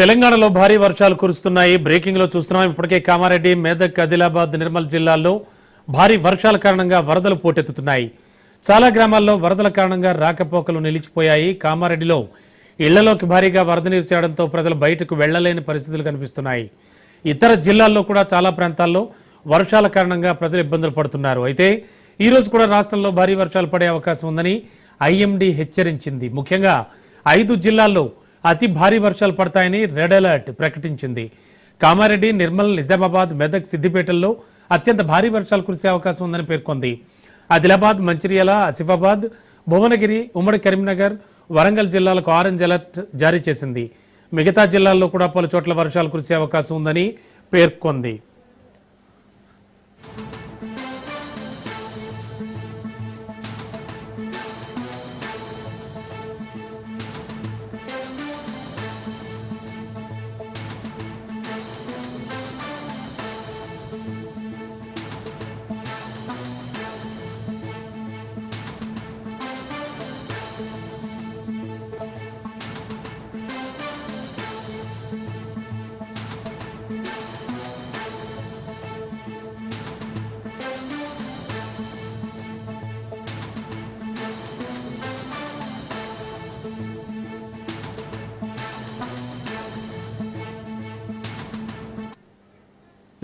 తెలంగాణలో భారీ వర్షాలు కురుస్తున్నాయి. బ్రేకింగ్లో చూస్తున్నాం. ఇప్పటికే కామారెడ్డి మెదక్ ఆదిలాబాద్ నిర్మల్ జిల్లాల్లో భారీ వర్షాల కారణంగా వరదలు పోటెత్తుతున్నాయి. చాలా గ్రామాల్లో వరదల కారణంగా రాకపోకలు నిలిచిపోయాయి. కామారెడ్డిలో ఇళ్ళలోకి భారీగా వరద నీరు చేరడంతో ప్రజలు బయటకు వెళ్ళలేని పరిస్థితులు కనిపిస్తున్నాయి. ఇతర జిల్లాల్లో కూడా చాలా ప్రాంతాల్లో వర్షాల కారణంగా ప్రజలు ఇబ్బందులు పడుతున్నారు. అయితే ఈ రోజు కూడా రాష్ట్రంలో భారీ వర్షాలు పడే అవకాశం ఉందని ఐఎండీ హెచ్చరించింది. ముఖ్యంగా ఐదు జిల్లాల్లో అతి భారీ వర్షాలు పడతాయని రెడ్ అలర్ట్ ప్రకటించింది. కామారెడ్డి నిర్మల్ నిజామాబాద్ మెదక్ సిద్దిపేటల్లో అత్యంత భారీ వర్షాలు కురిసే అవకాశం ఉందని పేర్కొంది. ఆదిలాబాద్ మంచిర్యాల ఆసిఫాబాద్ భువనగిరి ఉమ్మడి కరీంనగర్ వరంగల్ జిల్లాలకు ఆరెంజ్ అలర్ట్ జారీ చేసింది. మిగతా జిల్లాల్లో కూడా పలు చోట్ల వర్షాలు కురిసే అవకాశం ఉందని పేర్కొంది.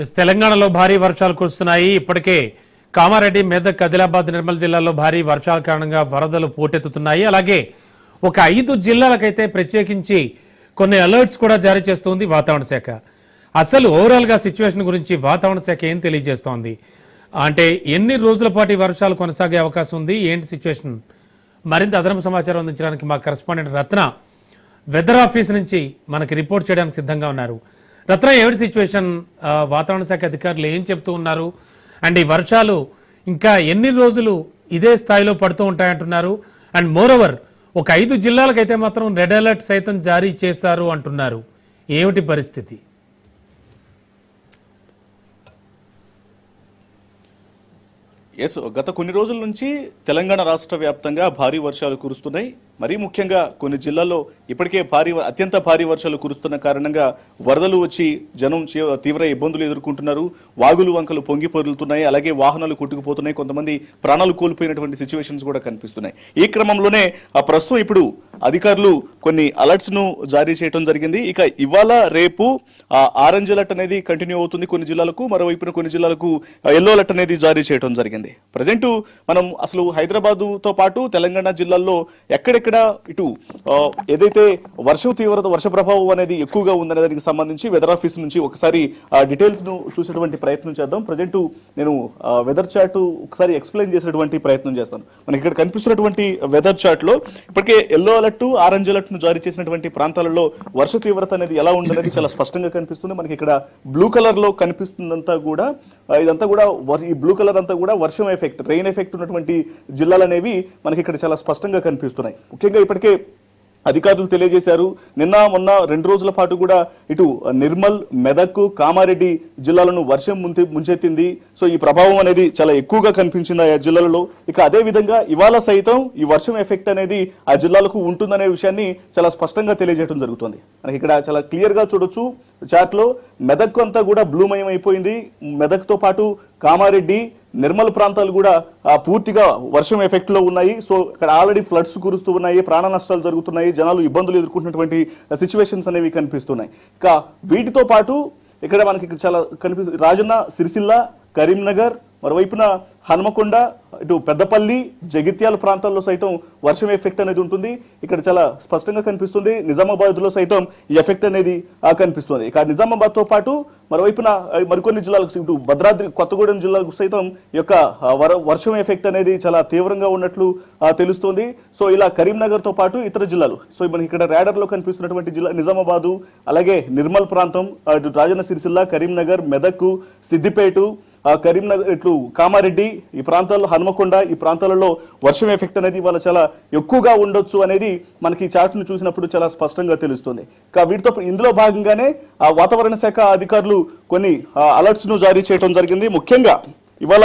తెలంగాణలో భారీ వర్షాలు కురుస్తున్నాయి. ఇప్పటికే కామారెడ్డి మెదక్ ఆదిలాబాద్ నిర్మల్ జిల్లాల్లో భారీ వర్షాల కారణంగా వరదలు పోటెత్తుతున్నాయి. అలాగే ఒక ఐదు జిల్లాలకైతే ప్రత్యేకించి కొన్ని అలర్ట్స్ కూడా జారీ చేస్తోంది వాతావరణ శాఖ. అసలు ఓవరాల్గా సిచ్యువేషన్ గురించి వాతావరణ శాఖ ఏం తెలియజేస్తోంది? అంటే ఎన్ని రోజుల పాటు ఈ వర్షాలు కొనసాగే అవకాశం ఉంది? ఏంటి సిచ్యువేషన్ మరింత అదనపు సమాచారం అందించడానికి మా కరెస్పాండెంట్ రత్న వెదర్ ఆఫీస్ నుంచి మనకి రిపోర్ట్ చేయడానికి సిద్ధంగా ఉన్నారు. రత్న ఏమిటి సిచ్యువేషన్ వాతావరణ శాఖ అధికారులు ఏం చెప్తూ ఉన్నారు? అండ్ ఈ వర్షాలు ఇంకా ఎన్ని రోజులు ఇదే స్థాయిలో పడుతూ ఉంటాయంటున్నారు? అండ్ మోరోవర్ ఒక ఐదు జిల్లాలకైతే మాత్రం రెడ్ అలర్ట్ సైతం జారీ చేశారు అంటున్నారు. ఏమిటి పరిస్థితి? ఎస్ గత కొన్ని రోజుల నుంచి తెలంగాణ రాష్ట్ర వ్యాప్తంగా భారీ వర్షాలు కురుస్తున్నాయి. మరీ ముఖ్యంగా కొన్ని జిల్లాల్లో ఇప్పటికే భారీ అత్యంత భారీ వర్షాలు కురుస్తున్న కారణంగా వరదలు వచ్చి జనం చే- తీవ్ర ఇబ్బందులు ఎదుర్కొంటున్నారు. వాగులు వంకలు పొంగి పొరులుతున్నాయి. అలాగే వాహనాలు కొట్టుకుపోతున్నాయి. కొంతమంది ప్రాణాలు కోల్పోయినటువంటి సిచ్యువేషన్స్ కూడా కనిపిస్తున్నాయి. ఈ క్రమంలోనే ఆ ప్రస్తుతం ఇప్పుడు అధికారులు కొన్ని అలర్ట్స్ను జారీ చేయడం జరిగింది. ఇక ఇవాళ రేపు ఆరెంజ్ అలర్ట్ అనేది కంటిన్యూ అవుతుంది కొన్ని జిల్లాలకు. మరోవైపున కొన్ని జిల్లాలకు ఎల్లో అలర్ట్ అనేది జారీ చేయడం జరిగింది. ప్రజెంట్ మనం అసలు హైదరాబాదుతో పాటు తెలంగాణ జిల్లాల్లో ఎక్కడెక్కడ ఇటు ఏదైతే వర్షం తీవ్రత వర్ష ప్రభావం అనేది ఎక్కువగా ఉందనే దానికి సంబంధించి వెదర్ ఆఫీస్ నుంచి ఒకసారి ఆ డీటెయిల్స్ను చూసేటువంటి ప్రయత్నం చేద్దాం. ప్రజెంట్ నేను వెదర్ చార్ట్ ఒకసారి ఎక్స్ప్లెయిన్ చేసేటువంటి ప్రయత్నం చేస్తాను. మనకి ఇక్కడ కనిపిస్తున్నటువంటి వెదర్ చార్ట్లో ఇప్పటికే ఎల్లో అలర్ట్ ఆరెంజ్ అలర్ట్ను జారీ చేసినటువంటి ప్రాంతాలలో వర్ష తీవ్రత అనేది ఎలా ఉందనేది చాలా స్పష్టంగా కనిపిస్తుంది. మనకి ఇక్కడ బ్లూ కలర్లో కనిపిస్తుందంతా కూడా ఇదంతా కూడా వర్- ఈ బ్లూ కలర్ అంతా కూడా వర్షం ఎఫెక్ట్ రెయిన్ ఎఫెక్ట్ ఉన్నటువంటి జిల్లాలు అనేవి మనకి ఇక్కడ చాలా స్పష్టంగా కనిపిస్తున్నాయి. ముఖ్యంగా ఇప్పటికే అధికారులు తెలియజేశారు. నిన్న మొన్న రెండు రోజుల పాటు కూడా ఇటు నిర్మల్ మెదక్ కామారెడ్డి జిల్లాలను వర్షం ముంచె ముంచెత్తింది. సో ఈ ప్రభావం అనేది చాలా ఎక్కువగా కనిపించింది ఆ జిల్లాలలో. ఇక అదే విధంగా ఇవాళ సైతం ఈ వర్షం ఎఫెక్ట్ అనేది ఆ జిల్లాలకు ఉంటుందనే విషయాన్ని చాలా స్పష్టంగా తెలియజేయడం జరుగుతుంది. మనకి ఇక్కడ చాలా క్లియర్గా చూడొచ్చు చాట్లో మెదక్ అంతా కూడా బ్లూమయం అయిపోయింది. మెదక్తో పాటు కామారెడ్డి నిర్మల్ ప్రాంతాలు కూడా పూర్తిగా వర్షం ఎఫెక్ట్లో ఉన్నాయి. సో ఇక్కడ ఆల్రెడీ ఫ్లడ్స్ కురుస్తూ ఉన్నాయి ప్రాణ నష్టాలు జరుగుతున్నాయి జనాలు ఇబ్బందులు ఎదుర్కొంటున్నటువంటి సిచ్యువేషన్స్ అనేవి కనిపిస్తున్నాయి. ఇక వీటితో పాటు ఇక్కడ మనకి ఇక్కడ చాలా కనిపిస్తుంది రాజన్న సిరిసిల్ల కరీంనగర్ మరోవైపున హనుమకొండ ఇటు పెద్దపల్లి జగిత్యాల ప్రాంతాల్లో సైతం వర్షం ఎఫెక్ట్ అనేది ఉంటుంది. ఇక్కడ చాలా స్పష్టంగా కనిపిస్తుంది. నిజామాబాద్లో సైతం ఈ ఎఫెక్ట్ అనేది కనిపిస్తుంది. ఇక నిజామాబాద్తో పాటు మరోవైపున మరికొన్ని జిల్లాలకు ఇటు భద్రాద్రి కొత్తగూడెం జిల్లాకు సైతం యొక్క వర- వర్షం ఎఫెక్ట్ అనేది చాలా తీవ్రంగా ఉన్నట్లు తెలుస్తుంది తెలుస్తోంది. సో ఇలా కరీంనగర్తో పాటు ఇతర జిల్లాలు సో మనకి ఇక్కడ ర్యాడర్లో కనిపిస్తున్నటువంటి జిల్లా నిజామాబాదు అలాగే నిర్మల్ ప్రాంతం ఇటు రాజన్న సిరిసిల్ల కరీంనగర్ మెదక్ సిద్దిపేట కరీంనగర్ ఇట్లు కామారెడ్డి ఈ ప్రాంతాల్లో హనుమకొండ ఈ ప్రాంతాలలో వర్షం ఎఫెక్ట్ అనేది ఇవాళ చాలా ఎక్కువగా ఉండొచ్చు అనేది మనకి ఈ ను చూసినప్పుడు చాలా స్పష్టంగా తెలుస్తుంది. వీటితో ఇందులో భాగంగానే ఆ వాతావరణ శాఖ అధికారులు కొన్ని అలర్ట్స్ను జారీ చేయడం జరిగింది. ముఖ్యంగా ఇవాళ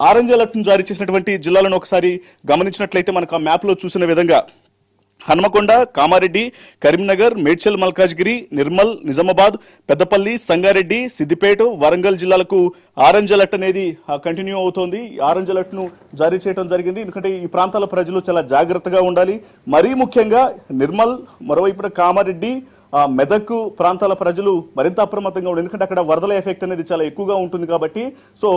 ఆరెంజ్ అలర్ట్ను జారీ చేసినటువంటి జిల్లాలను ఒకసారి గమనించినట్లయితే మనకు ఆ మ్యాప్లో చూసిన విధంగా హన్మకొండ కామారెడ్డి కరీంనగర్ మేడ్చల్ మల్కాజ్గిరి నిర్మల్ నిజామాబాద్ పెద్దపల్లి సంగారెడ్డి సిద్దిపేట వరంగల్ జిల్లాలకు ఆరెంజ్ అలర్ట్ అనేది కంటిన్యూ అవుతోంది. ఆరెంజ్ అలర్ట్ను జారీ చేయడం జరిగింది. ఎందుకంటే ఈ ప్రాంతాల ప్రజలు చాలా జాగ్రత్తగా ఉండాలి. మరీ ముఖ్యంగా నిర్మల్ మరోవైపున కామారెడ్డి మెదక్ ప్రాంతాల ప్రజలు మరింత అప్రమత్తంగా ఉండాలి ఎందుకంటే అక్కడ వరదల ఎఫెక్ట్ అనేది చాలా ఎక్కువగా ఉంటుంది కాబట్టి సో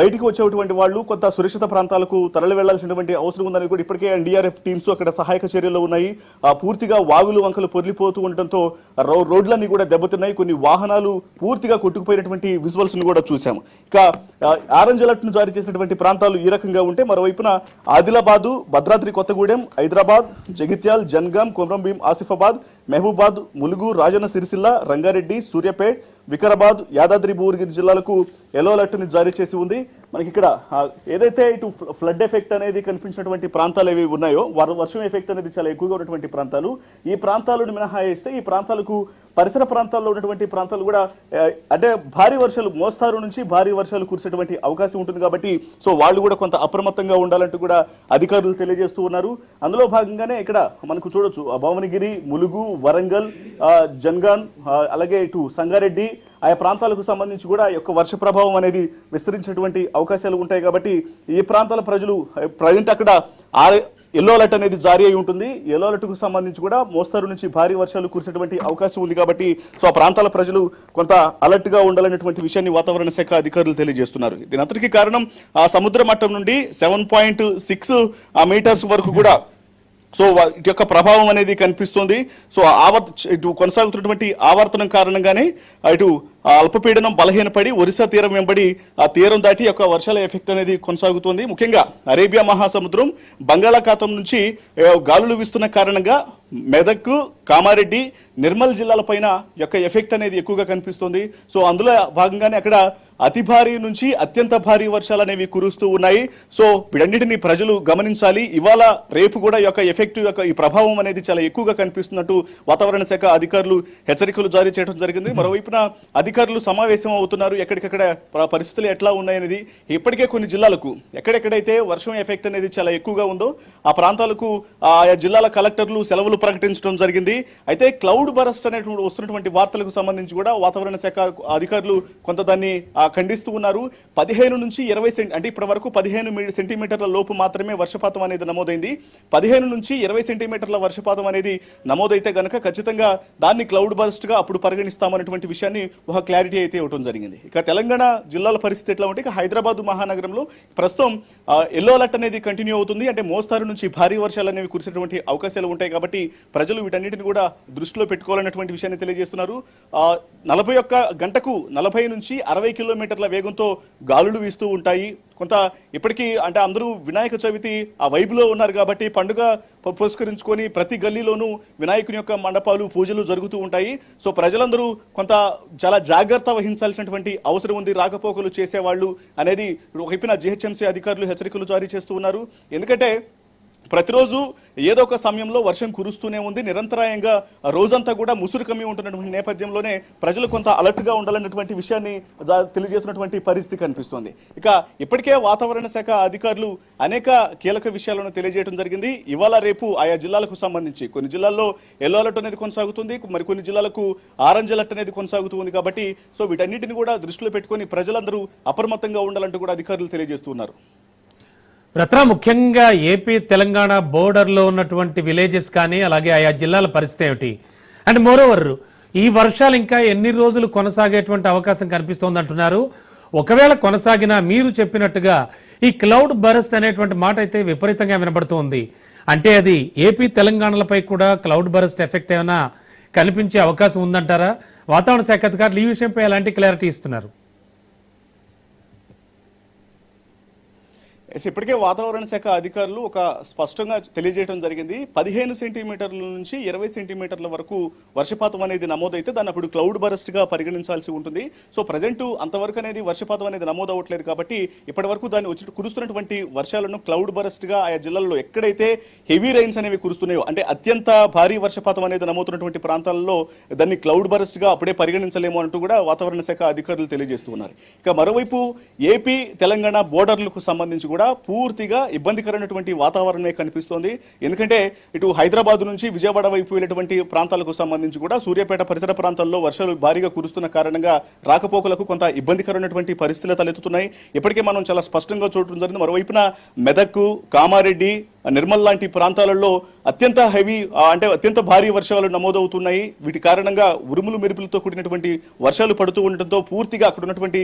బయటికి వచ్చేటువంటి వాళ్ళు కొంత సురక్షిత ప్రాంతాలకు తరలి వెళ్ళాల్సినటువంటి అవసరం ఉందని కూడా ఇప్పటికే ఎన్డీఆర్ఎఫ్ టీమ్స్ అక్కడ సహాయక చర్యలు ఉన్నాయి. పూర్తిగా వాగులు వంకలు పొదిలిపోతూ ఉండటంతో రోడ్లన్నీ కూడా దెబ్బతిన్నాయి. కొన్ని వాహనాలు పూర్తిగా కొట్టుకుపోయినటువంటి విజువల్స్ను కూడా చూసాము ఇక ఆరెంజ్ అలర్ట్ను జారీ చేసినటువంటి ప్రాంతాలు ఈ రకంగా ఉంటే మరోవైపున ఆదిలాబాదు భద్రాద్రి కొత్తగూడెం హైదరాబాద్ జగిత్యాల్ జన్గాం కొమరంభీం ఆసిఫాబాద్ మహబూబాద్ ములుగు రాజన్న సిరిసిల్ల రంగారెడ్డి సూర్యాపేట్ వికారాబాద్ యాదాద్రి భువనగిరి జిల్లాలకు ఎల్లో అలర్ట్ని జారీ చేసి ఉంది. మనకి ఇక్కడ ఏదైతే ఇటు ఫ్లడ్ ఎఫెక్ట్ అనేది కనిపించినటువంటి ప్రాంతాలు ఏవి ఉన్నాయో వర్షం ఎఫెక్ట్ అనేది చాలా ఎక్కువగా ఉన్నటువంటి ప్రాంతాలు ఈ ప్రాంతాలను మినహాయిస్తే ఈ ప్రాంతాలకు పరిసర ప్రాంతాల్లో ఉన్నటువంటి ప్రాంతాలు కూడా అంటే భారీ వర్షాలు మోస్తారు నుంచి భారీ వర్షాలు కురిసేటువంటి అవకాశం ఉంటుంది కాబట్టి సో వాళ్ళు కూడా కొంత అప్రమత్తంగా ఉండాలంటూ కూడా అధికారులు తెలియజేస్తూ ఉన్నారు. అందులో భాగంగానే ఇక్కడ మనకు చూడొచ్చు ఆ భువనగిరి ములుగు వరంగల్ జన్గాన్ అలాగే ఇటు సంగారెడ్డి ఆయా ప్రాంతాలకు సంబంధించి కూడా యొక్క వర్ష ప్రభావం అనేది విస్తరించినటువంటి అవకాశాలు ఉంటాయి కాబట్టి ఈ ప్రాంతాల ప్రజలు ప్రజెంట్ అక్కడ ఆరె ఎల్లో అలర్ట్ అనేది జారీ అయి ఉంటుంది. ఎల్లో అలర్ట్కు సంబంధించి కూడా మోస్తరు నుంచి భారీ వర్షాలు కురిసేటువంటి అవకాశం ఉంది కాబట్టి సో ఆ ప్రాంతాల ప్రజలు కొంత అలర్ట్గా ఉండాలనేటువంటి విషయాన్ని వాతావరణ శాఖ అధికారులు తెలియజేస్తున్నారు. దీని అంతటికీ కారణం ఆ సముద్ర మట్టం నుండి సెవెన్ పాయింట్ సిక్స్ మీటర్స్ వరకు కూడా సో ఇటు యొక్క ప్రభావం అనేది కనిపిస్తుంది. సో ఆవర్త ఇటు కొనసాగుతున్నటువంటి ఆవర్తనం కారణంగానే ఇటు అల్పపీడనం బలహీనపడి ఒరిస్సా తీరం వెంబడి ఆ తీరం దాటి యొక్క వర్షాల ఎఫెక్ట్ అనేది కొనసాగుతుంది. ముఖ్యంగా అరేబియా మహాసముద్రం బంగాళాఖాతం నుంచి గాలులు వీస్తున్న కారణంగా మెదక్ కామారెడ్డి నిర్మల్ జిల్లాల పైన యొక్క ఎఫెక్ట్ అనేది ఎక్కువగా కనిపిస్తుంది. సో అందులో భాగంగానే అక్కడ అతి భారీ నుంచి అత్యంత భారీ వర్షాలు అనేవి కురుస్తూ ఉన్నాయి. సో వీటన్నిటిని ప్రజలు గమనించాలి. ఇవాళ రేపు కూడా యొక్క ఎఫెక్ట్ యొక్క ఈ ప్రభావం అనేది చాలా ఎక్కువగా కనిపిస్తున్నట్టు వాతావరణ శాఖ అధికారులు హెచ్చరికలు జారీ చేయడం జరిగింది. మరోవైపున అధికారులు సమావేశం అవుతున్నారు. ఎక్కడికక్కడ పరిస్థితులు ఎట్లా ఉన్నాయనేది ఇప్పటికే కొన్ని జిల్లాలకు ఎక్కడెక్కడైతే వర్షం ఎఫెక్ట్ అనేది చాలా ఎక్కువగా ఉందో ఆ ప్రాంతాలకు ఆయా జిల్లాల కలెక్టర్లు సెలవులు ప్రకటించడం జరిగింది. అయితే క్లౌడ్ బరస్ట్ అనేటువంటి వస్తున్నటువంటి వార్తలకు సంబంధించి కూడా వాతావరణ శాఖ అధికారులు కొంత దాన్ని ఖండిస్తూ ఉన్నారు. పదిహేను నుంచి ఇరవై సెంటీ అంటే ఇప్పటి వరకు పదిహేను సెంటీమీటర్ల లోపు మాత్రమే వర్షపాతం అనేది నమోదైంది. పదిహేను నుంచి ఇరవై సెంటీమీటర్ల వర్షపాతం అనేది నమోదైతే గనక ఖచ్చితంగా దాన్ని క్లౌడ్ బరస్ట్గా అప్పుడు పరిగణిస్తామనేటువంటి విషయాన్ని ఒక క్లారిటీ అయితే ఇవ్వడం జరిగింది. ఇక తెలంగాణ జిల్లాల పరిస్థితి ఎట్లా ఉంటే ఇక హైదరాబాద్ మహానగరంలో ప్రస్తుతం ఎల్లో అలర్ట్ అనేది కంటిన్యూ అవుతుంది. అంటే మోస్తారు నుంచి భారీ వర్షాలు అనేవి కురిసేటువంటి అవకాశాలు ఉంటాయి కాబట్టి ప్రజలు వీటన్నిటిని కూడా దృష్టిలో పెట్టుకోవాలన్నటువంటి విషయాన్ని తెలియజేస్తున్నారు. నలభై ఒక్క గంటకు నలభై నుంచి అరవై కిలోమీటర్ల వేగంతో గాలులు వీస్తూ ఉంటాయి. కొంత ఇప్పటికీ అంటే అందరూ వినాయక చవితి ఆ వైబులో ఉన్నారు కాబట్టి పండుగ పు- పురస్కరించుకొని ప్రతి గల్లీలోనూ వినాయకుని యొక్క మండపాలు పూజలు జరుగుతూ ఉంటాయి. సో ప్రజలందరూ కొంత చాలా జాగ్రత్త వహించాల్సినటువంటి అవసరం ఉంది. రాకపోకలు చేసేవాళ్ళు అనేది ఒకవైపున జిహెచ్ఎంసీ అధికారులు హెచ్చరికలు జారీ చేస్తూ ఉన్నారు. ఎందుకంటే ప్రతిరోజు ఏదో ఒక సమయంలో వర్షం కురుస్తూనే ఉంది. నిరంతరాయంగా రోజంతా కూడా ముసురు కమ్మి ఉంటున్నటువంటి నేపథ్యంలోనే ప్రజలు కొంత అలర్ట్గా ఉండాలన్నటువంటి విషయాన్ని జా- తెలియజేస్తున్నటువంటి పరిస్థితి కనిపిస్తోంది. ఇక ఇప్పటికే వాతావరణ శాఖ అధికారులు అనేక కీలక విషయాలను తెలియజేయడం జరిగింది. ఇవాళ రేపు ఆయా జిల్లాలకు సంబంధించి కొన్ని జిల్లాల్లో ఎల్లో అలర్ట్ అనేది కొనసాగుతుంది. మరి కొన్ని జిల్లాలకు ఆరెంజ్ అలర్ట్ అనేది కొనసాగుతుంది కాబట్టి సో వీటన్నిటిని కూడా దృష్టిలో పెట్టుకొని ప్రజలందరూ అప్రమత్తంగా ఉండాలంటూ కూడా అధికారులు తెలియజేస్తున్నారు రత్న ముఖ్యంగా ఏపీ తెలంగాణ బోర్డర్లో ఉన్నటువంటి విలేజెస్ కానీ అలాగే ఆయా జిల్లాల పరిస్థితి ఏమిటి? అండ్ మోరోవర్ ఈ వర్షాలు ఇంకా ఎన్ని రోజులు కొనసాగేటువంటి అవకాశం కనిపిస్తోంది అంటున్నారు ఒకవేళ కొనసాగినా మీరు చెప్పినట్టుగా ఈ క్లౌడ్ బరస్ట్ అనేటువంటి మాట అయితే విపరీతంగా వినబడుతోంది. అంటే అది ఏపీ తెలంగాణలపై కూడా క్లౌడ్ బరస్ట్ ఎఫెక్ట్ ఏమైనా కనిపించే అవకాశం ఉందంటారా? వాతావరణ శాఖ అధికారులు ఈ విషయంపై ఎలాంటి క్లారిటీ ఇస్తున్నారు? ఎస్, ఇప్పటికే వాతావరణ శాఖ అధికారులు ఒక స్పష్టంగా తెలియజేయడం జరిగింది. పదిహేను సెంటీమీటర్ల నుంచి ఇరవై సెంటీమీటర్ల వరకు వర్షపాతం అనేది నమోదైతే దాన్ని అప్పుడు క్లౌడ్ బరస్ట్గా పరిగణించాల్సి ఉంటుంది. సో ప్రజెంట్ అంతవరకు అనేది వర్షపాతం అనేది నమోదు అవ్వట్లేదు కాబట్టి ఇప్పటి వరకు దాన్ని వచ్చి కురుస్తున్నటువంటి వర్షాలను క్లౌడ్ బరస్ట్గా ఆయా జిల్లాల్లో ఎక్కడైతే హెవీ రైన్స్ అనేవి కురుస్తున్నాయో అంటే అత్యంత భారీ వర్షపాతం అనేది నమోదుతున్నటువంటి ప్రాంతాల్లో దాన్ని క్లౌడ్ బరస్ట్గా అప్పుడే పరిగణించలేము అంటూ కూడా వాతావరణ శాఖ అధికారులు తెలియజేస్తున్నారు ఇక మరోవైపు ఏపీ తెలంగాణ బోర్డర్లకు సంబంధించి కూడా పూర్తిగా ఇబ్బందికరమైనటువంటి వాతావరణమే కనిపిస్తోంది. ఎందుకంటే ఇటు హైదరాబాద్ నుంచి విజయవాడ వైపు వెళ్ళేటువంటి ప్రాంతాలకు సంబంధించి కూడా సూర్యాపేట పరిసర ప్రాంతాల్లో వర్షాలు భారీగా కురుస్తున్న కారణంగా రాకపోకలకు కొంత ఇబ్బందికరమైనటువంటి పరిస్థితులు తలెత్తుతున్నాయి. ఇప్పటికే మనం చాలా స్పష్టంగా చూడటం జరిగింది. మరోవైపున మెదక్ కామారెడ్డి నిర్మల్ లాంటి ప్రాంతాలలో అత్యంత హెవీ అంటే అత్యంత భారీ వర్షాలు నమోదవుతున్నాయి. వీటి కారణంగా ఉరుములు మెరుపులతో కూడినటువంటి వర్షాలు పడుతూ ఉండటంతో పూర్తిగా అక్కడ ఉన్నటువంటి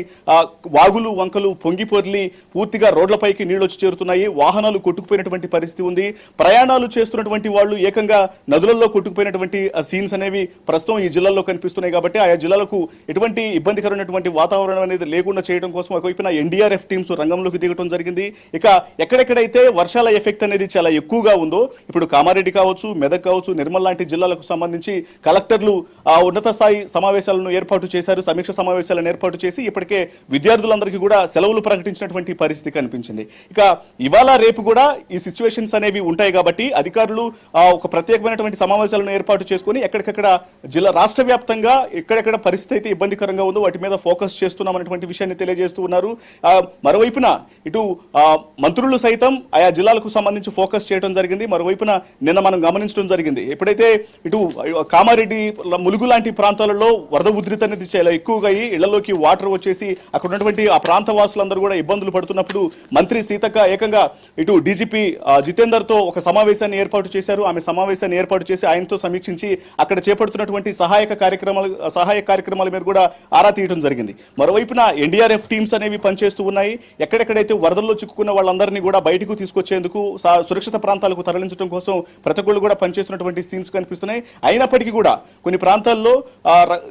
వాగులు వంకలు పొంగిపొర్లి పూర్తిగా రోడ్లపైకి నీళ్ళు వచ్చి చేరుతున్నాయి. వాహనాలు కొట్టుకుపోయినటువంటి పరిస్థితి ఉంది. ప్రయాణాలు చేస్తున్నటువంటి వాళ్ళు ఏకంగా నదులలో కొట్టుకుపోయినటువంటి సీన్స్ అనేవి ప్రస్తుతం ఈ జిల్లాల్లో కనిపిస్తున్నాయి కాబట్టి ఆయా జిల్లాలకు ఎటువంటి ఇబ్బందికరమైనటువంటి వాతావరణం అనేది లేకుండా చేయడం కోసం ఒకవైపున ఎన్డీఆర్ఎఫ్ టీమ్స్ రంగంలోకి దిగడం జరిగింది. ఇక ఎక్కడెక్కడైతే వర్షాల ఎఫెక్ట్ అనేది చాలా ఎక్కువగా ఉందో ఇప్పుడు కామారెడ్డి కావచ్చు మెదక్ కావచ్చు నిర్మల్ లాంటి జిల్లాలకు సంబంధించి కలెక్టర్లు ఆ ఉన్నత స్థాయి సమావేశాలను ఏర్పాటు చేశారు సమీక్ష సమావేశాలను ఏర్పాటు చేసి ఇప్పటికే విద్యార్థులందరికీ కూడా సెలవులు ప్రకటించినటువంటి పరిస్థితి కనిపించింది. ఇక ఇవాళ రేపు కూడా ఈ సిచ్యువేషన్స్ అనేవి ఉంటాయి కాబట్టి అధికారులు ఆ, ఒక ప్రత్యేకమైనటువంటి సమావేశాలను ఏర్పాటు చేసుకొని ఎక్కడికక్కడ జిల్లా రాష్ట్ర వ్యాప్తంగా ఎక్కడెక్కడ పరిస్థితి అయితే ఇబ్బందికరంగా ఉందో వాటి మీద ఫోకస్ చేస్తున్నామన్నటువంటి విషయాన్ని తెలియజేస్తూ ఉన్నారు. మరోవైపున ఇటు మంత్రులు సైతం ఆయా జిల్లాలకు సంబంధించి ఫోకస్ చేయడం జరిగింది. మరోవైపున నిన్న మనం గమనించడం జరిగింది. ఎప్పుడైతే ఇటు కామారెడ్డి ములుగు లాంటి ప్రాంతాలలో వరద ఉధృతి అనేది చాలా ఎక్కువగా అయ్యి ఇళ్ళలోకి వాటర్ వచ్చేసి అక్కడ ఉన్నటువంటి ఆ ప్రాంత వాసులందరూ కూడా ఇబ్బందులు పడుతున్నప్పుడు మంత్రి సీతక్క ఏకంగా ఇటు డీజీపీ జితేందర్తో ఒక సమావేశాన్ని ఏర్పాటు చేశారు. ఆమె సమావేశాన్ని ఏర్పాటు చేసి ఆయనతో సమీక్షించి అక్కడ చేపడుతున్నటువంటి సహాయక కార్యక్రమాలు సహాయక కార్యక్రమాల మీద కూడా ఆరా తీయడం జరిగింది. మరోవైపున ఎన్డీఆర్ఎఫ్ టీమ్స్ అనేవి పనిచేస్తూ ఉన్నాయి. ఎక్కడెక్కడైతే వరదల్లో చిక్కుకున్న వాళ్ళందరినీ కూడా బయటకు తీసుకొచ్చేందుకు సురక్షిత ప్రాంతాలకు తరలించడం కోసం ప్రతి ఒక్కళ్ళు కూడా పనిచేస్తున్నటువంటి సీన్స్ కనిపిస్తున్నాయి. అయినప్పటికీ కూడా కొన్ని ప్రాంతాల్లో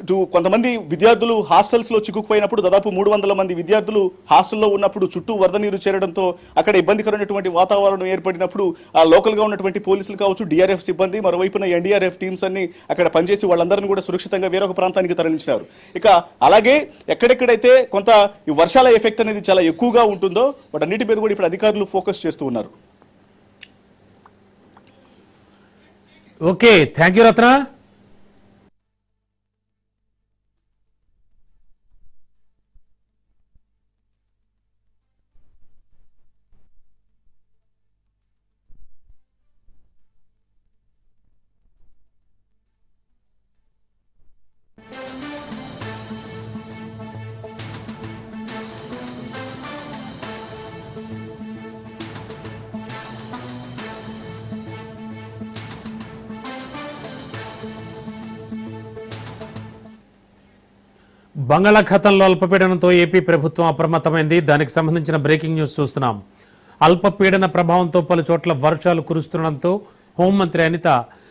ఇటు కొంతమంది విద్యార్థులు హాస్టల్స్లో చిక్కుకుపోయినప్పుడు దాదాపు మూడు వందల మంది విద్యార్థులు హాస్టల్లో ఉన్నప్పుడు చుట్టూ వరద నీరు చేరడంతో అక్కడ ఇబ్బందికరమైనటువంటి వాతావరణం ఏర్పడినప్పుడు ఆ ఉన్నటువంటి పోలీసులు కావచ్చు డిఆర్ఎఫ్ సిబ్బంది మరోవైపున ఎన్డీఆర్ఎఫ్ టీమ్స్ అన్ని అక్కడ పనిచేసి వాళ్ళందరినీ కూడా సురక్షితంగా వేరొక ప్రాంతానికి తరలించినారు. ఇక అలాగే ఎక్కడెక్కడైతే కొంత ఈ వర్షాల ఎఫెక్ట్ అనేది చాలా ఎక్కువగా ఉంటుందో వాటన్నిటి మీద కూడా ఇప్పుడు అధికారులు ఫోకస్ చేస్తూ ఉన్నారు. ఓకే థ్యాంక్ యూ రత్న బంగాళాఖాతంలో అల్పపీడనంతో ఏపీ ప్రభుత్వం అప్రమత్తమైంది. దానికి సంబంధించిన బ్రేకింగ్ న్యూస్ చూస్తున్నాం. అల్పపీడన ప్రభావంతో పలు చోట్ల వర్షాలు కురుస్తుండడంతో హోంమంత్రి అనిత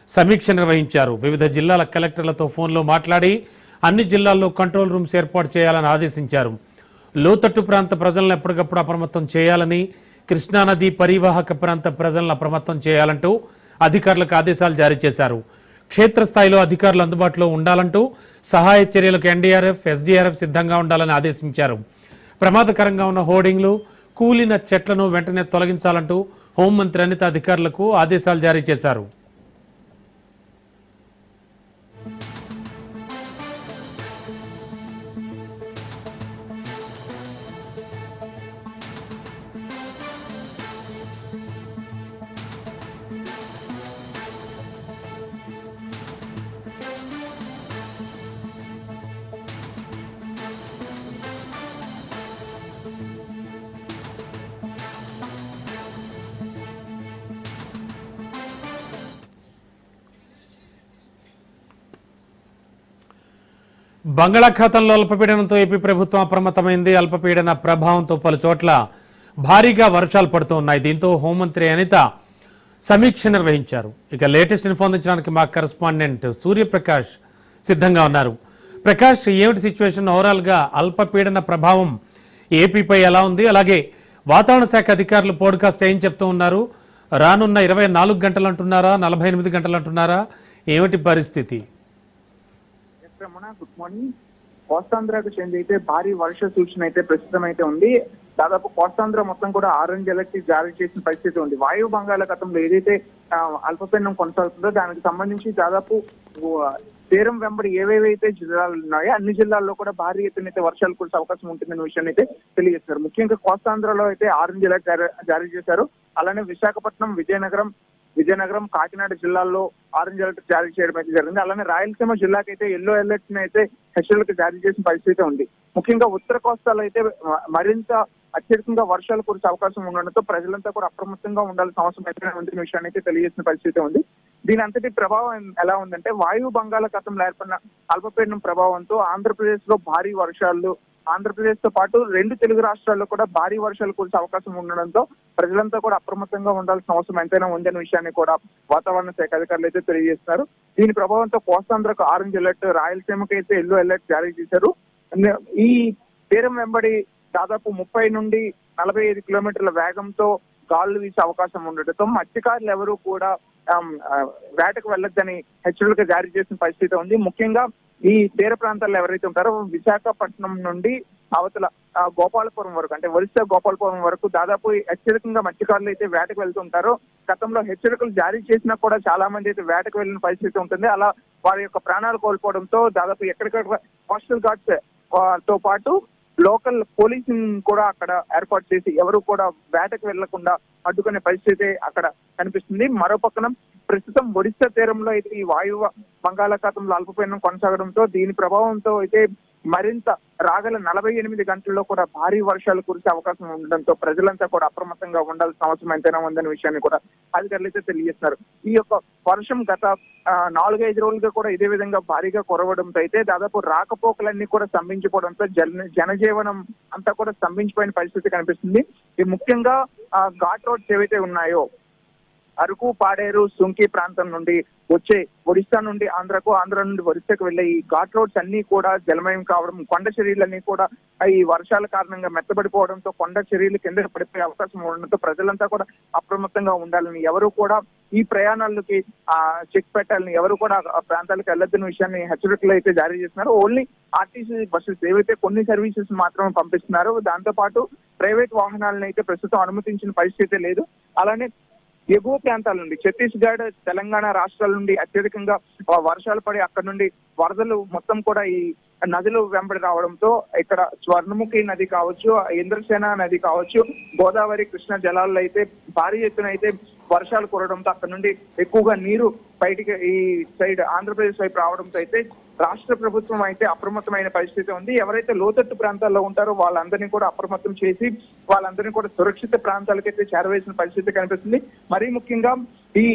సమీక్ష నిర్వహించారు. వివిధ జిల్లాల కలెక్టర్లతో ఫోన్లో మాట్లాడి అన్ని జిల్లాల్లో కంట్రోల్ రూమ్స్ ఏర్పాటు చేయాలని ఆదేశించారు. లోతట్టు ప్రాంత ప్రజలను ఎప్పటికప్పుడు అప్రమత్తం చేయాలని కృష్ణానది పరివాహక ప్రాంత ప్రజలను అప్రమత్తం చేయాలంటూ అధికారులకు ఆదేశాలు జారీ చేశారు. క్షేత్రస్థాయిలో అధికారులు అందుబాటులో ఉండాలంటూ సహాయ చర్యలకు ఎన్డీఆర్ఎఫ్ ఎస్డీఆర్ఎఫ్ సిద్ధంగా ఉండాలని ఆదేశించారు. ప్రమాదకరంగా ఉన్న హోర్డింగ్లు కూలిన చెట్లను వెంటనే తొలగించాలంటూ హోంమంత్రి అనిత అధికారులకు ఆదేశాలు జారీ చేశారు. బంగాళాఖాతంలో అల్పపీడనంతో ఏపీ ప్రభుత్వం అప్రమత్తమైంది. అల్పపీడన ప్రభావంతో పలు చోట్ల భారీగా వర్షాలు పడుతూ ఉన్నాయి. దీంతో హోంమంత్రి అనిత సమీక్ష నిర్వహించారు. ఇక లేటెస్ట్ ఇన్ఫో అందించడానికి మా కరెస్పాండెంట్ సూర్యప్రకాష్ సిద్ధంగా ఉన్నారు. ప్రకాష్ ఏమిటి సిచ్యువేషన్? ఓవరాల్గా అల్పపీడన ప్రభావం ఏపీపై ఎలా ఉంది? అలాగే వాతావరణ శాఖ అధికారులు పోడ్కాస్ట్ ఏం చెప్తూ ఉన్నారు? రానున్న ఇరవై నాలుగు గంటలు అంటున్నారా? నలభై ఎనిమిది గంటలు అంటున్నారా? ఏమిటి పరిస్థితి? Ramana good morning. కోస్తాంధ్రకు చెంది అయితే భారీ వర్ష సూచన అయితే ప్రస్తుతం అయితే ఉంది. దాదాపు కోస్తాంధ్ర మొత్తం కూడా ఆరెంజ్ అలర్ట్ జారీ చేసిన పరిస్థితి ఉంది. వాయు బంగాళాఖాతంలో ఏదైతే అల్పపీడనం కొనసాగుతుందో దానికి సంబంధించి దాదాపు తీరం వెంబడి ఏవేవైతే జిల్లాలు ఉన్నాయో అన్ని జిల్లాల్లో కూడా భారీ ఎత్తున అయితే వర్షాలు కురిసే అవకాశం ఉంటుందనే విషయాన్ని అయితే తెలియజేస్తారు ముఖ్యంగా కోస్తాంధ్రలో అయితే ఆరెంజ్ అలర్ట్ జారీ- జారీ చేశారు. అలానే విశాఖపట్నం విజయనగరం విజయనగరం కాకినాడ జిల్లాల్లో ఆరెంజ్ అలర్ట్ జారీ చేయడం అయితే జరిగింది. అలానే రాయలసీమ జిల్లాకి అయితే ఎల్లో అలర్ట్ని అయితే హెచ్చరికలు జారీ చేసిన పరిస్థితి ఉంది. ముఖ్యంగా ఉత్తర కోస్తాలో అయితే మరింత అత్యధికంగా వర్షాలు కురిసే అవకాశం ఉండడంతో ప్రజలంతా కూడా అప్రమత్తంగా ఉండాల్సిన అవసరం అయితే ఉంది విషయాన్ని అయితే తెలియజేసిన పరిస్థితి ఉంది. దీని అంతటి ప్రభావం ఎలా ఉందంటే వాయువు బంగాళాఖాతంలో ఏర్పడిన అల్పపీడనం ప్రభావంతో ఆంధ్రప్రదేశ్లో భారీ వర్షాలు ఆంధ్రప్రదేశ్తో పాటు రెండు తెలుగు రాష్ట్రాల్లో కూడా భారీ వర్షాలు కురిసే అవకాశం ఉండడంతో ప్రజలంతా కూడా అప్రమత్తంగా ఉండాల్సిన అవసరం ఎంతైనా ఉందనే విషయాన్ని కూడా వాతావరణ శాఖ అధికారులు అయితే తెలియజేస్తున్నారు. దీని ప్రభావంతో కోస్తాంధ్రకు ఆరెంజ్ అలర్ట్ రాయలసీమకు అయితే ఎల్లో అలర్ట్ జారీ చేశారు. ఈ తీరం వెంబడి దాదాపు ముప్పై నుండి నలభై ఐదు కిలోమీటర్ల వేగంతో గాలులు వీసే అవకాశం ఉండటంతో మత్స్యకారులు ఎవరు కూడా వేటకు వెళ్ళొద్దని హెచ్చరికలు జారీ చేసిన పరిస్థితి ఉంది. ముఖ్యంగా ఈ తీర ప్రాంతాల్లో ఎవరైతే ఉంటారో విశాఖపట్నం నుండి అవతల గోపాలపురం వరకు అంటే ఒరిస్సా గోపాలపురం వరకు దాదాపు హెచ్చరికంగా మత్స్యకారులు అయితే వేటకు వెళ్తుంటారో. గతంలో హెచ్చరికలు జారీ చేసినా కూడా చాలా మంది అయితే వేటకు వెళ్ళిన పరిస్థితి ఉంటుంది. అలా వారి యొక్క ప్రాణాలు కోల్పోవడంతో దాదాపు ఎక్కడికక్కడ కోస్టల్ గార్డ్స్తో పాటు లోకల్ పోలీసింగ్ కూడా అక్కడ ఏర్పాటు చేసి ఎవరు కూడా వేటకు వెళ్ళకుండా అడ్డుకునే పరిస్థితి అక్కడ కనిపిస్తుంది. మరో పక్కన ప్రస్తుతం ఒడిశా తీరంలో అయితే ఈ వాయువ బంగాళాఖాతంలో అల్పపీడనం కొనసాగడంతో దీని ప్రభావంతో అయితే మరింత రాగల నలభై ఎనిమిది గంటల్లో కూడా భారీ వర్షాలు కురిసే అవకాశం ఉండడంతో ప్రజలంతా కూడా అప్రమత్తంగా ఉండాల్సిన అవసరం ఎంతైనా ఉందనే విషయాన్ని కూడా అధికారులు అయితే తెలియజేస్తున్నారు. ఈ యొక్క వర్షం గత నాలుగైదు రోజులుగా కూడా ఇదే విధంగా భారీగా కురవడంతో అయితే దాదాపు రాకపోకలన్నీ కూడా స్తంభించిపోవడంతో జన జనజీవనం అంతా కూడా స్తంభించిపోయిన పరిస్థితి కనిపిస్తుంది. ఈ ముఖ్యంగా ఆ, ఘాట్ రోడ్స్ ఏవైతే ఉన్నాయో అరకు పాడేరు సుంకి ప్రాంతం నుండి వచ్చే ఒడిశా నుండి ఆంధ్రకు ఆంధ్ర నుండి ఒరిస్సాకు వెళ్ళే ఈ ఘాట్ రోడ్స్ అన్ని కూడా జలమయం కావడం కొండ చర్యలన్నీ కూడా ఈ వర్షాల కారణంగా మెత్తబడిపోవడంతో కొండ చర్యలు కింద పడిపోయే అవకాశం ఉండడంతో ప్రజలంతా కూడా అప్రమత్తంగా ఉండాలని ఎవరు కూడా ఈ ప్రయాణాలకి ఆ చెక్ పెట్టాలని ఎవరు కూడా ఆ ప్రాంతాలకు వెళ్ళొద్దని విషయాన్ని హెచ్చరికలు అయితే జారీ చేస్తున్నారు. ఓన్లీ ఆర్టీసీ బస్సెస్ ఏవైతే కొన్ని సర్వీసెస్ మాత్రమే పంపిస్తున్నారు దాంతో పాటు ప్రైవేట్ వాహనాలను అయితే ప్రస్తుతం అనుమతించిన పరిస్థితి లేదు. అలానే ఎగువ ప్రాంతాల నుండి ఛత్తీస్గఢ్ తెలంగాణ రాష్ట్రాల నుండి అత్యధికంగా వర్షాలు పడి అక్కడ నుండి వరదలు మొత్తం కూడా ఈ నదులు వెంబడి రావడంతో ఇక్కడ స్వర్ణముఖి నది కావచ్చు ఇంద్రసేన నది కావచ్చు గోదావరి కృష్ణ జలాల్లో అయితే భారీ ఎత్తున అయితే వర్షాలు కురడంతో అక్కడ నుండి ఎక్కువగా నీరు బయటికి ఈ సైడ్ ఆంధ్రప్రదేశ్ వైపు రావడంతో అయితే రాష్ట్ర ప్రభుత్వం అయితే అప్రమత్తమైన పరిస్థితి ఉంది. ఎవరైతే లోతట్టు ప్రాంతాల్లో ఉంటారో వాళ్ళందరినీ కూడా అప్రమత్తం చేసి వాళ్ళందరినీ కూడా సురక్షిత ప్రాంతాలకైతే చేరవేసిన పరిస్థితి కనిపిస్తుంది. మరీ ముఖ్యంగా ఈ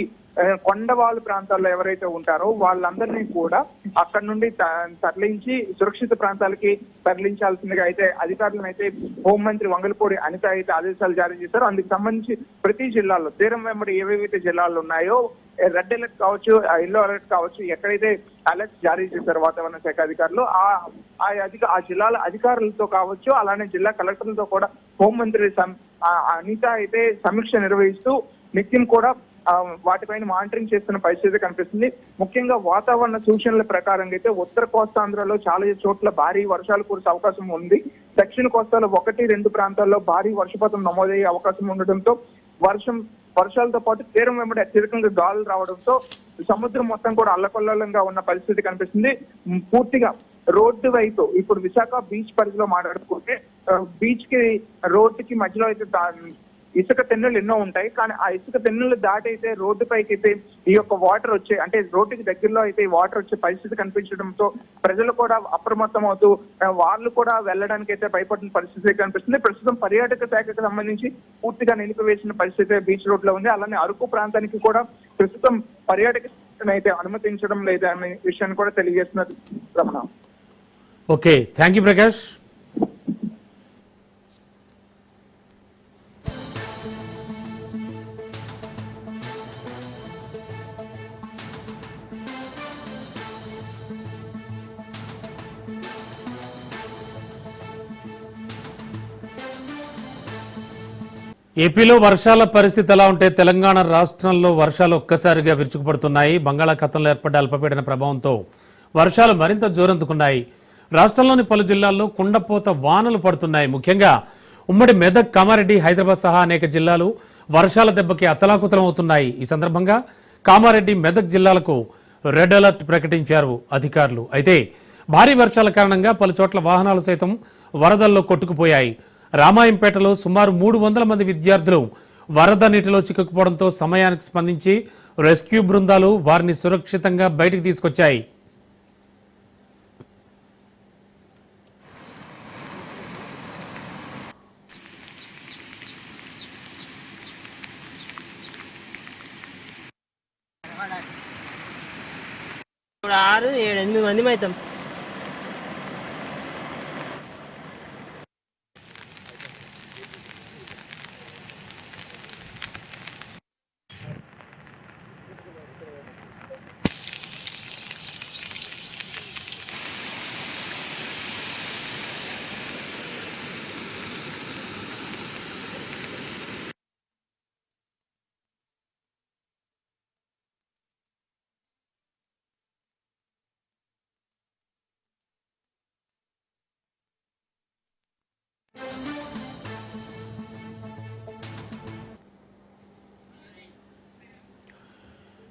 కొండవాళ్ళు ప్రాంతాల్లో ఎవరైతే ఉంటారో వాళ్ళందరినీ కూడా అక్కడ నుండి త- తరలించి సురక్షిత ప్రాంతాలకి తరలించాల్సిందిగా అయితే అధికారులను అయితే హోంమంత్రి వంగలపూడి అనిత అయితే ఆదేశాలు జారీ చేశారు. అందుకు సంబంధించి ప్రతి జిల్లాలో తీరం వెంబడి ఏవేవైతే జిల్లాలు ఉన్నాయో రెడ్ అలర్ట్ కావచ్చు ఎల్లో అలర్ట్ కావచ్చు ఎక్కడైతే అలర్ట్ జారీ చేశారు వాతావరణ శాఖ అధికారులు ఆ ఆ అధిక ఆ జిల్లాల అధికారులతో కావచ్చు అలానే జిల్లా కలెక్టర్లతో కూడా హోంమంత్రి సం- ఆ అనిత అయితే సమీక్ష నిర్వహిస్తూ నిత్యం కూడా వాటిపైన మానిటరింగ్ చేస్తున్న పరిస్థితి కనిపిస్తుంది. ముఖ్యంగా వాతావరణ సూచనల ప్రకారంగా అయితే ఉత్తర కోస్తాంధ్రలో చాలా చోట్ల భారీ వర్షాలు కురిసే అవకాశం ఉంది. దక్షిణ కోస్తాలో ఒకటి రెండు ప్రాంతాల్లో భారీ వర్షపాతం నమోదయ్యే అవకాశం ఉండటంతో వర్షం వర్షాలతో పాటు తీరం వెంబడి అత్యధికంగా గాలులు రావడంతో సముద్రం మొత్తం కూడా అల్లకొల్లంగా ఉన్న పరిస్థితి కనిపిస్తుంది. పూర్తిగా రోడ్డు వైపు ఇప్పుడు విశాఖ బీచ్ పరిధిలో మాట్లాడుకుంటే బీచ్కి రోడ్డు కి మధ్యలో అయితే ఇసుక తెన్నులు ఎన్నో ఉంటాయి. కానీ ఆ ఇసుక తెన్నులు దాటైతే రోడ్డు పైకి అయితే ఈ యొక్క వాటర్ వచ్చే అంటే రోడ్డుకి దగ్గరలో అయితే ఈ వాటర్ వచ్చే పరిస్థితి కనిపించడంతో ప్రజలు కూడా అప్రమత్తం అవుతూ వాళ్ళు కూడా వెళ్ళడానికి అయితే భయపడిన పరిస్థితి కనిపిస్తుంది. ప్రస్తుతం పర్యాటక శాఖకు సంబంధించి పూర్తిగా నిలిపివేసిన పరిస్థితి బీచ్ రోడ్లో ఉంది. అలానే అరకు ప్రాంతానికి కూడా ప్రస్తుతం పర్యాటక అయితే అనుమతించడం లేదా అనే విషయాన్ని కూడా తెలియజేస్తున్నారు Ramana. Okay. Thank you Prakash. ఏపీలో వర్షాల పరిస్థితి ఎలా ఉంటే తెలంగాణ రాష్ట్రంలో వర్షాలు ఒక్కసారిగా విరుచుకుపడుతున్నాయి. బంగాళాఖాతంలో ఏర్పడ్డ అల్పపీడన ప్రభావంతో వర్షాలు మరింత జోరందుకున్నాయి. రాష్ట్రంలోని పలు జిల్లాల్లో కుండపోత వానలు పడుతున్నాయి. ముఖ్యంగా ఉమ్మడి మెదక్ కామారెడ్డి హైదరాబాద్ సహా అనేక జిల్లాలు వర్షాల దెబ్బకి అతలాకుతలం అవుతున్నాయి ఈ సందర్భంగా కామారెడ్డి మెదక్ జిల్లాలకు రెడ్ అలర్ట్ ప్రకటించారు అధికారులు. అయితే భారీ వర్షాల కారణంగా పలు చోట్ల వాహనాలు సైతం వరదల్లో కొట్టుకుపోయాయి. రామాయంపేటలో సుమారు మూడు వందల మంది విద్యార్థులు వరద నీటిలో చిక్కుకుపోవడంతో సమయానికి స్పందించి రెస్క్యూ బృందాలు వారిని సురక్షితంగా బయటికి తీసుకొచ్చాయి. ఇప్పుడు ఆరు ఏడు ఎనిమిది మంది అవుతాం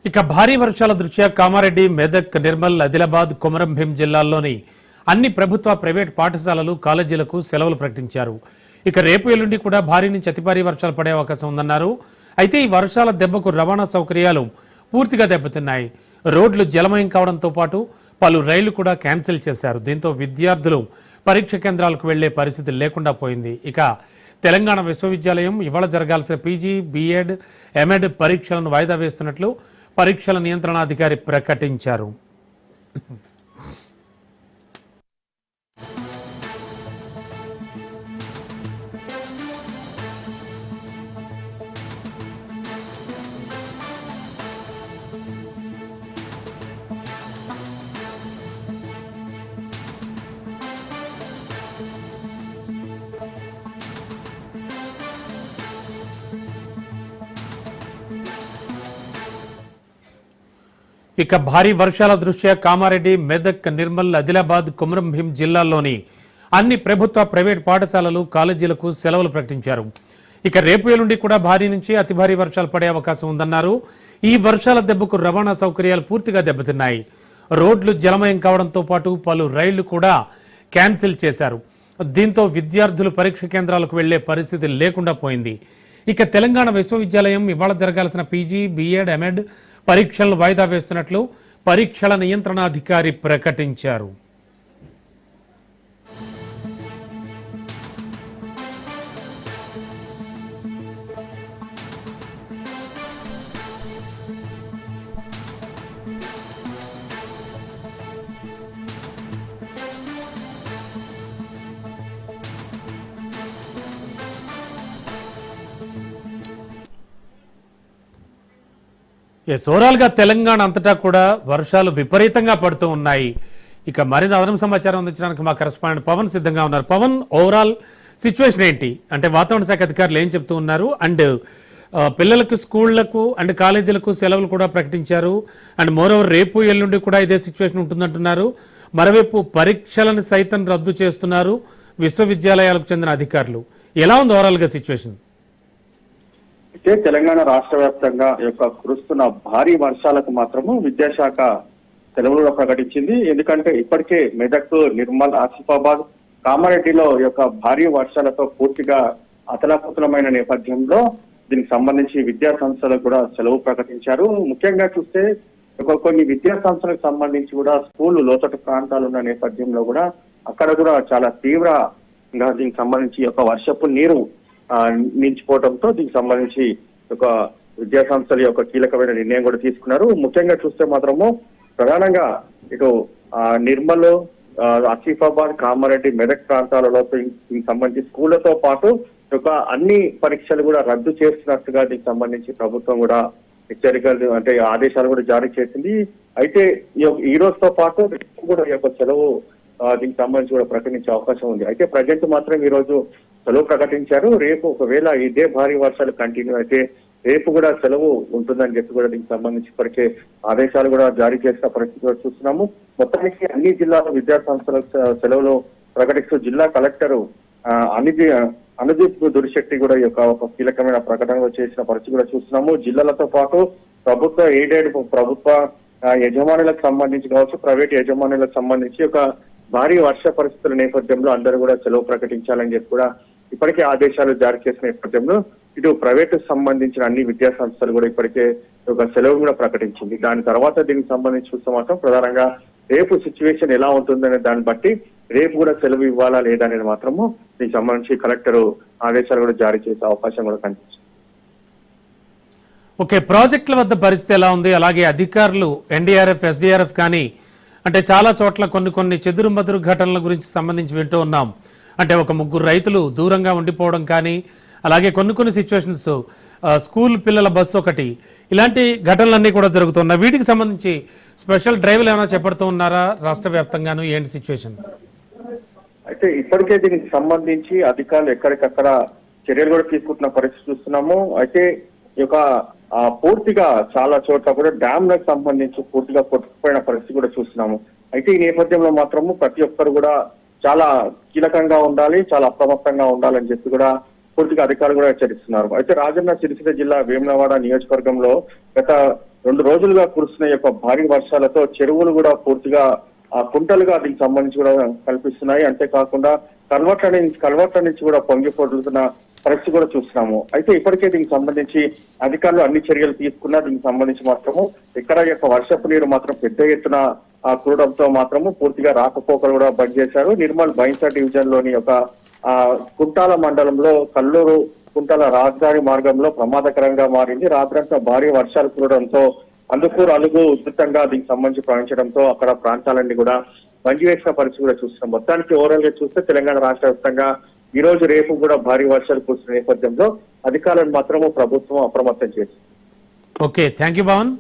ఇక భారీ వర్షాల దృష్ట్యా కామారెడ్డి మెదక్ నిర్మల్ ఆదిలాబాద్ కొమరం భీం జిల్లాల్లోని అన్ని ప్రభుత్వ ప్రైవేట్ పాఠశాలలు కాలేజీలకు సెలవులు ప్రకటించారు. ఇక రేపు ఎల్లుండి కూడా భారీ నుంచి అతి భారీ వర్షాలు పడే అవకాశం ఉందన్నారు. అయితే ఈ వర్షాల దెబ్బకు రవాణా సౌకర్యాలు పూర్తిగా దెబ్బతిన్నాయి. రోడ్లు జలమయం కావడంతో పాటు పలు రైళ్ళు కూడా క్యాన్సిల్ చేశారు. దీంతో విద్యార్థులు పరీక్ష కేంద్రాలకు వెళ్ళే పరిస్థితి లేకుండా పోయింది. ఇక తెలంగాణ విశ్వవిద్యాలయం ఇవాళ జరగాల్సిన పీజీ బీఎడ్ ఎంఎడ్ పరీక్షలను వాయిదా వేస్తున్నట్లు పరీక్షల నియంత్రణాధికారి ప్రకటించారు. ఇక భారీ వర్షాల దృష్ట్యా కామారెడ్డి మెదక్ నిర్మల్ ఆదిలాబాద్ కొమరం భీం జిల్లాల్లోని అన్ని ప్రభుత్వ ప్రైవేట్ పాఠశాలలు కాలేజీలకు సెలవులు ప్రకటించారు. ఇక రేపు ఎల్లుండి కూడా భారీ నుంచి అతి భారీ వర్షాలు పడే అవకాశం ఉందన్నారు. ఈ వర్షాల దెబ్బకు రవాణా సౌకర్యాలు పూర్తిగా దెబ్బతిన్నాయి. రోడ్లు జలమయం కావడంతో పాటు పలు రైళ్ళు కూడా క్యాన్సిల్ చేశారు. దీంతో విద్యార్థులు పరీక్ష కేంద్రాలకు వెళ్ళే పరిస్థితి లేకుండా పోయింది. ఇక తెలంగాణ విశ్వవిద్యాలయం ఇవాళ జరగాల్సిన పీజీ బీఎడ్ ఎంఎడ్ పరీక్షలను వాయిదా వేస్తున్నట్లు పరీక్షల నియంత్రణాధికారి ప్రకటించారు. ఎస్ ఓవరాల్గా తెలంగాణ అంతటా కూడా వర్షాలు విపరీతంగా పడుతూ ఉన్నాయి. ఇక మరింత అదనపు సమాచారం అందించడానికి మా కరెస్పాండెంట్ పవన్ సిద్ధంగా ఉన్నారు. పవన్ ఓవరాల్ సిచ్యువేషన్ ఏంటి? అంటే వాతావరణ శాఖ అధికారులు ఏం చెప్తూ ఉన్నారు? అండ్ పిల్లలకు స్కూళ్ళకు అండ్ కాలేజీలకు సెలవులు కూడా ప్రకటించారు. అండ్ మోరోవర్ రేపు ఎల్లుండి కూడా ఇదే సిచ్యువేషన్ ఉంటుందంటున్నారు. మరోవైపు పరీక్షలను సైతం రద్దు చేస్తున్నారు విశ్వవిద్యాలయాలకు చెందిన అధికారులు. ఎలా ఉంది ఓవరాల్గా సిచ్యువేషన్ అయితే తెలంగాణ రాష్ట్ర వ్యాప్తంగా యొక్క కురుస్తున్న భారీ వర్షాలకు మాత్రము విద్యాశాఖ సెలవులు ప్రకటించింది. ఎందుకంటే ఇప్పటికే మెదక్ నిర్మల్ ఆసిఫాబాద్ కామారెడ్డిలో యొక్క భారీ వర్షాలతో పూర్తిగా అతలాకుతలమైన నేపథ్యంలో దీనికి సంబంధించి విద్యా సంస్థలకు కూడా సెలవు ప్రకటించారు. ముఖ్యంగా చూస్తే కొన్ని విద్యా సంస్థలకు సంబంధించి కూడా స్కూళ్ళు లోతట్టు ప్రాంతాలు ఉన్న నేపథ్యంలో కూడా అక్కడ కూడా చాలా తీవ్రంగా దీనికి సంబంధించి యొక్క వర్షపు నీరు నిలిచిపోవడంతో దీనికి సంబంధించి ఒక విద్యా సంస్థల యొక్క కీలకమైన నిర్ణయం కూడా తీసుకున్నారు. ముఖ్యంగా చూస్తే మాత్రము ప్రధానంగా ఇటు నిర్మల్ ఆసిఫాబాద్ కామారెడ్డి మెదక్ ప్రాంతాలలో దీనికి సంబంధించి స్కూళ్ళతో పాటు ఒక అన్ని పరీక్షలు కూడా రద్దు చేస్తున్నట్టుగా దీనికి సంబంధించి ప్రభుత్వం కూడా హెచ్చరికలు అంటే ఆదేశాలు కూడా జారీ చేసింది. అయితే ఈ యొక్క- ఈ రోజుతో పాటు రేపు కూడా ఈ యొక్క సెలవు దీనికి సంబంధించి కూడా ప్రకటించే అవకాశం ఉంది. అయితే ప్రజెంట్ మాత్రం ఈ రోజు సెలవు ప్రకటించారు. రేపు ఒకవేళ ఇదే భారీ వర్షాలు కంటిన్యూ అయితే రేపు కూడా సెలవు ఉంటుందని చెప్పి కూడా దీనికి సంబంధించి పరిచే ఆదేశాలు కూడా జారీ చేసిన పరిస్థితి కూడా చూస్తున్నాము. మొత్తానికి అన్ని జిల్లాల విద్యా సంస్థల సెలవులు ప్రకటిస్తూ జిల్లా కలెక్టర్ ఆ, అనుదీప్ దురిశెట్టి కూడా ఈ యొక్క ఒక కీలకమైన ప్రకటనలో చేసిన పరిస్థితి కూడా చూస్తున్నాము. జిల్లాలతో పాటు ప్రభుత్వ ఎయిడెడ్ ప్రభుత్వ యజమానులకు సంబంధించి కావచ్చు ప్రైవేట్ యజమానులకు సంబంధించి ఒక భారీ వర్ష పరిస్థితుల నేపథ్యంలో అందరూ కూడా సెలవు ప్రకటించాలని చెప్పి కూడా ఇప్పటికే ఆదేశాలు జారీ చేసిన నేపథ్యంలో ఇటు ప్రైవేట్ సంబంధించిన అన్ని విద్యా సంస్థలు కూడా ఇప్పటికే ఒక సెలవు కూడా ప్రకటించింది. దాని తర్వాత దీనికి సంబంధించి చూస్తే మాత్రం ప్రధానంగా రేపు సిచ్యువేషన్ ఎలా ఉంటుందనే దాన్ని బట్టి రేపు కూడా సెలవు ఇవ్వాలా లేదా అనేది మాత్రము దీనికి సంబంధించి కలెక్టర్ ఆదేశాలు కూడా జారీ చేసే అవకాశం కూడా కనిపిస్తుంది. ఓకే ప్రాజెక్టుల వద్ద పరిస్థితి ఎలా ఉంది? అలాగే అధికారులు ఎన్డీఆర్ఎఫ్ ఎస్డీఆర్ఎఫ్ కానీ అంటే చాలా చోట్ల కొన్ని కొన్ని చెదురుమదురు ఘటనల గురించి సంబంధించి వింటూ ఉన్నాం. అంటే ఒక ముగ్గురు రైతులు దూరంగా ఉండిపోవడం కానీ అలాగే కొన్ని కొన్ని సిచ్యువేషన్స్ స్కూల్ పిల్లల బస్సు ఒకటి ఇలాంటి ఘటనలన్నీ కూడా జరుగుతున్నాయి. వీటికి సంబంధించి స్పెషల్ డ్రైవ్లు ఏమైనా చేపడుతూ ఉన్నారా రాష్ట్ర వ్యాప్తంగాను? ఏంటి సిచ్యువేషన్ అయితే ఇప్పటికే దీనికి సంబంధించి అధికారులు ఎక్కడికక్కడ చర్యలు కూడా తీసుకుంటున్న పరిస్థితి చూస్తున్నాము. అయితే ఈ యొక్క పూర్తిగా చాలా చోట్ల కూడా డ్యామ్లకు సంబంధించి పూర్తిగా కొట్టుకుపోయిన పరిస్థితి కూడా చూస్తున్నాము. అయితే ఈ నేపథ్యంలో మాత్రము ప్రతి ఒక్కరు కూడా చాలా కీలకంగా ఉండాలి చాలా అప్రమత్తంగా ఉండాలని చెప్పి కూడా పూర్తిగా అధికారులు కూడా హెచ్చరిస్తున్నారు. అయితే రాజన్న సిరిసిల్ల జిల్లా వేములవాడ నియోజకవర్గంలో గత రెండు రోజులుగా కురుస్తున్న యొక్క భారీ వర్షాలతో చెరువులు కూడా పూర్తిగా ఆ కుంటలుగా దీనికి సంబంధించి కూడా కల్పిస్తున్నాయి అంతేకాకుండా కల్వర్ట్ల నుంచి కల్వర్ట్ల నుంచి కూడా పొంగి పరిస్థితి కూడా చూస్తున్నాము. అయితే ఇప్పటికే దీనికి సంబంధించి అధికారులు అన్ని చర్యలు తీసుకున్నా దీనికి సంబంధించి మాత్రము ఇక్కడ యొక్క వర్షపు నీరు మాత్రం పెద్ద ఎత్తున ఆ కూడడంతో మాత్రము పూర్తిగా రాకపోకలు కూడా బంద్ చేశారు. నిర్మల్ బైన్సా డివిజన్లోని ఒక కుంటాల మండలంలో కల్లూరు కుంటాల రాజధాని మార్గంలో ప్రమాదకరంగా మారింది. రాత్రంతా భారీ వర్షాలు కురడంతో అందుకూరు అలుగు ఉధృతంగా దీనికి సంబంధించి ప్రవహించడంతో అక్కడ ప్రాంతాలన్నీ కూడా బంద్ వేసిన పరిస్థితి కూడా చూస్తున్నాం. మొత్తానికి ఓవరాల్గా చూస్తే తెలంగాణ రాష్ట్ర వ్యాప్తంగా ఈ రోజు రేపు కూడా భారీ వర్షాలు కురుస్తున్న నేపథ్యంలో అధికారులను మాత్రము ప్రభుత్వం అప్రమత్తం చేసింది. Okay thank you Bhavan.